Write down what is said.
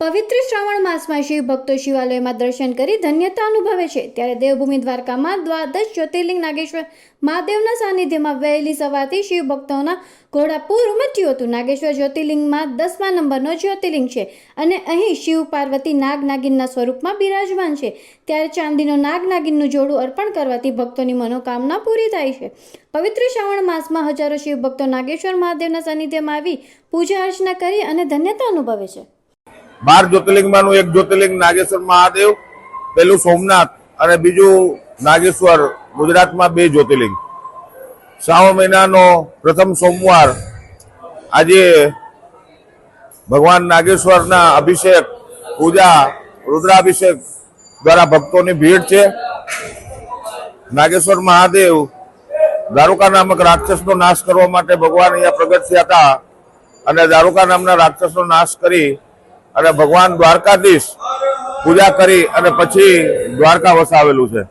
પવિત્ર શ્રાવણ માસમાં શિવ ભક્તો શિવાલયમાં દર્શન કરી ધન્યતા અનુભવે છે. ત્યારે દેવભૂમિ દ્વારકામાં દ્વાદશ જ્યોતિર્લિંગ નાગેશ્વર મહાદેવના સાનિધ્યમાં વહેલી સવારથી શિવ ભક્તોના ઘોડાપૂર ઉમટ્યું હતું. નાગેશ્વર જ્યોતિર્લિંગમાં દસમા નંબરનો જ્યોતિર્લિંગ છે અને અહીં શિવ પાર્વતી નાગ નાગિનના સ્વરૂપમાં બિરાજમાન છે. ત્યારે ચાંદીનો નાગ નાગિનનું જોડું અર્પણ કરવાથી ભક્તોની મનોકામના પૂરી થાય છે. પવિત્ર શ્રાવણ માસમાં હજારો શિવ ભક્તો નાગેશ્વર મહાદેવના સાનિધ્યમાં આવી પૂજા અર્ચના કરી અને ધન્યતા અનુભવે છે. બાર જ્યોતિર્લિંગમાંનું એક જ્યોતિર્લિંગ નાગેશ્વર મહાદેવ, પેલું સોમનાથ અને બીજું નાગેશ્વર, ગુજરાતમાં બે જ્યોતિર્લિંગ. શ્રાવણ મહિનાનો પ્રથમ સોમવાર આજે ભગવાન નાગેશ્વરના અભિષેક, પૂજા, રુદ્રાભિષેક દ્વારા ભક્તોની ભીડ છે. નાગેશ્વર મહાદેવ દારૂકા નામક રાક્ષસનો નાશ કરવા માટે ભગવાન અહીંયા પ્રગટ થયા હતા અને દારૂકા નામના રાક્ષસનો નાશ કરી અને ભગવાન દ્વારકાધીશ પૂજા કરી અને પછી દ્વારકા વસાવેલું છે.